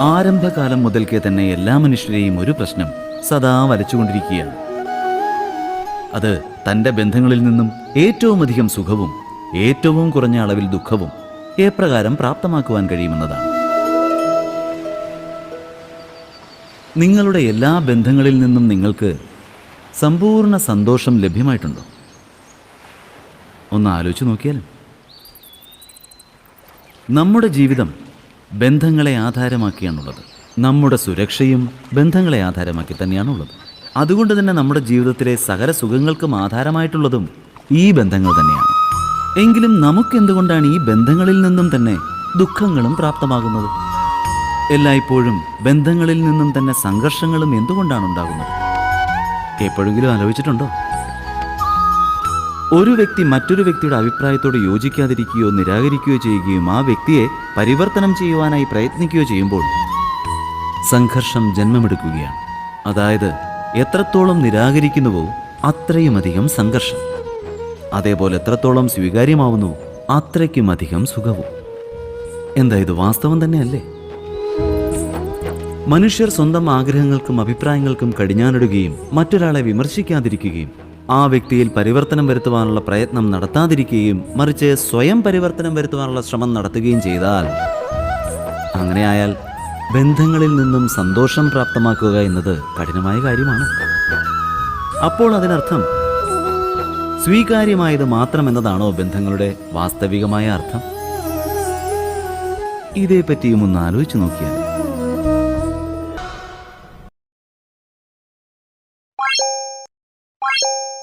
ആരംഭകാലം മുതൽക്കേ തന്നെ എല്ലാ മനുഷ്യരെയും ഒരു പ്രശ്നം സദാ വലച്ചുകൊണ്ടിരിക്കുകയാണ് അത് തന്റെ ബന്ധങ്ങളിൽ നിന്നും ഏറ്റവും അധികം സുഖവും ഏറ്റവും കുറഞ്ഞ അളവിൽ ദുഃഖവും എപ്രകാരം പ്രാപ്തമാക്കുവാൻ കഴിയുമെന്നതാണ്. നിങ്ങളുടെ എല്ലാ ബന്ധങ്ങളിൽ നിന്നും നിങ്ങൾക്ക് സമ്പൂർണ സന്തോഷം ലഭ്യമായിട്ടുണ്ടോ? ഒന്ന് ആലോചിച്ച് നോക്കിയാലും. നമ്മുടെ ജീവിതം ബന്ധങ്ങളെ ആധാരമാക്കിയാണുള്ളത്. നമ്മുടെ സുരക്ഷയും ബന്ധങ്ങളെ ആധാരമാക്കി തന്നെയാണുള്ളത്. അതുകൊണ്ട് തന്നെ നമ്മുടെ ജീവിതത്തിലെ സകല സുഖങ്ങൾക്കും ആധാരമായിട്ടുള്ളതും ഈ ബന്ധങ്ങൾ തന്നെയാണ്. എങ്കിലും നമുക്കെന്തുകൊണ്ടാണ് ഈ ബന്ധങ്ങളിൽ നിന്നും തന്നെ ദുഃഖങ്ങളും പ്രാപ്തമാകുന്നത്? എല്ലായ്പ്പോഴും ബന്ധങ്ങളിൽ നിന്നും തന്നെ സംഘർഷങ്ങളും എന്തുകൊണ്ടാണ് ഉണ്ടാകുന്നത്? എപ്പോഴെങ്കിലും ആലോചിച്ചിട്ടുണ്ടോ? ഒരു വ്യക്തി മറ്റൊരു വ്യക്തിയുടെ അഭിപ്രായത്തോട് യോജിക്കാതിരിക്കുകയോ നിരാകരിക്കുകയോ ചെയ്യുകയും ആ വ്യക്തിയെ പരിവർത്തനം ചെയ്യുവാനായി പ്രയത്നിക്കുകയോ ചെയ്യുമ്പോൾ സംഘർഷം ജന്മമെടുക്കുകയാണ്. അതായത് എത്രത്തോളം നിരാകരിക്കുന്നുവോ അത്രയും അധികം സംഘർഷം. അതേപോലെ എത്രത്തോളം സ്വീകാര്യമാവുന്നു അത്രയ്ക്കും അധികം സുഖവും. എന്താ ഇത് വാസ്തവം തന്നെയല്ലേ? മനുഷ്യർ സ്വന്തം ആഗ്രഹങ്ങൾക്കും അഭിപ്രായങ്ങൾക്കും കടിഞ്ഞാനിടുകയും മറ്റൊരാളെ വിമർശിക്കാതിരിക്കുകയും ആ വ്യക്തിയിൽ പരിവർത്തനം വരുത്തുവാനുള്ള പ്രയത്നം നടത്താതിരിക്കുകയും മറിച്ച് സ്വയം പരിവർത്തനം വരുത്തുവാനുള്ള ശ്രമം നടത്തുകയും ചെയ്താൽ അങ്ങനെയായാൽ ബന്ധങ്ങളിൽ നിന്നും സന്തോഷം പ്രാപ്തമാക്കുക എന്നത് കഠിനമായ കാര്യമാണ്. അപ്പോൾ അതിനർത്ഥം സ്വീകാര്യമായത് മാത്രം എന്നതാണോ ബന്ധങ്ങളുടെ വാസ്തവികമായ അർത്ഥം? ഇതേപ്പറ്റിയും ഒന്ന് ആലോചിച്ചു നോക്കിയാൽ you